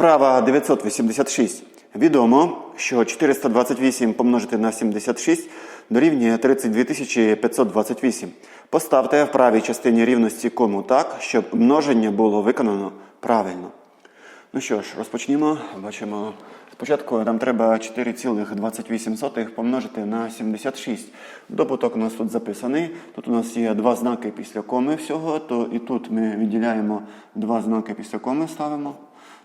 Вправа 986. Відомо, що 428 помножити на 76 дорівнює 32 528. Поставте в правій частині рівності кому так, щоб множення було виконано правильно. Ну що ж, розпочнімо. Бачимо, спочатку нам треба 4,28 помножити на 76. Добуток у нас тут записаний. Тут у нас є два знаки після коми всього, то і тут ми відділяємо два знаки після коми ставимо.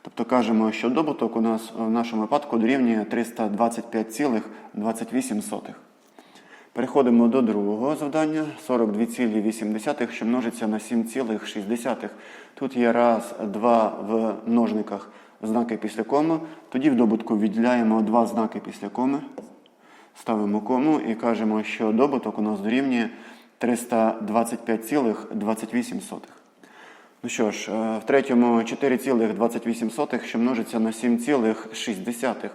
Тобто кажемо, що добуток у нас в нашому випадку дорівнює 325,28. Переходимо до другого завдання. 42,8, що множиться на 7,6. Тут є раз, два в множниках знаки після коми. Тоді в добутку відділяємо два знаки після коми. Ставимо кому і кажемо, що добуток у нас дорівнює 325,28. Ну що ж, е, в третьому 4,28, що множиться на 7,6.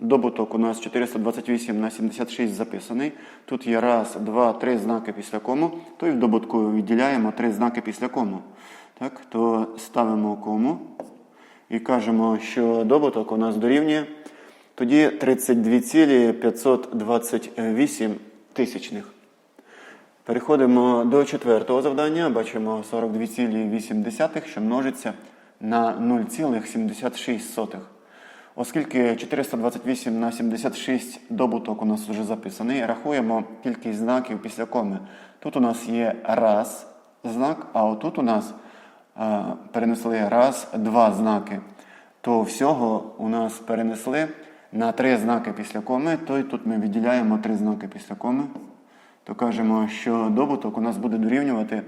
Добуток у нас 428 на 76 записаний. Тут є раз, два, три знаки після кому, то і в добутку відділяємо три знаки після кому. Так, то ставимо кому і кажемо, що добуток у нас дорівнює тоді 32,528 тисячних. Переходимо до четвертого завдання. Бачимо 42,8, що множиться на 0,76. Оскільки 428 на 76 добуток у нас вже записаний, рахуємо кількість знаків після коми. Тут у нас є раз знак, а отут у нас а, перенесли раз, два знаки. То всього у нас перенесли на три знаки після коми, то і тут ми відділяємо три знаки після коми то кажемо, що добуток у нас буде дорівнювати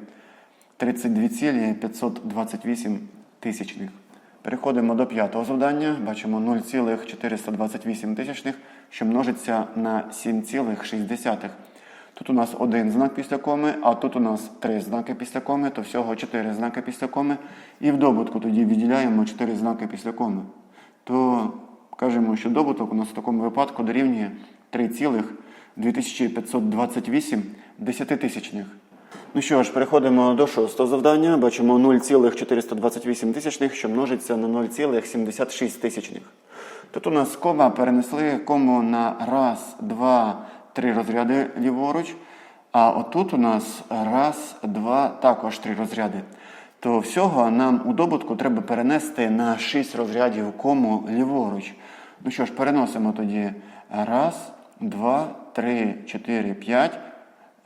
32,528 тисячних. Переходимо до п'ятого завдання. Бачимо 0,428 тисячних, що множиться на 7,6. Тут у нас один знак після коми, а тут у нас три знаки після коми, то всього 4 знаки після коми. І в добутку тоді відділяємо 4 знаки після коми. То кажемо, що добуток у нас в такому випадку дорівнює 3,2528 десятитисячних. Ну що ж, переходимо до шостого завдання. Бачимо 0,428 тисячних, що множиться на 0,76 тисячних. Тут у нас кома перенесли кому на раз, два, три розряди ліворуч. А отут у нас раз, два, також три розряди. То всього нам у добутку треба перенести на 6 розрядів кому ліворуч. Ну що ж, переносимо тоді раз, два, три, чотири, п'ять.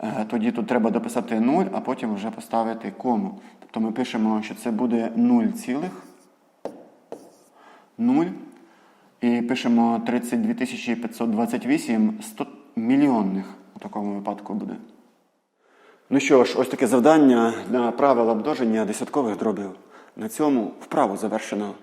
Е, Тоді тут треба дописати 0, а потім вже поставити кому. Тобто ми пишемо, що це буде 0 цілих 0. І пишемо 32 528 100 мільйонних у такому випадку буде. Ну що ж, ось таке завдання на правила множення десяткових дробів. На цьому вправу завершено.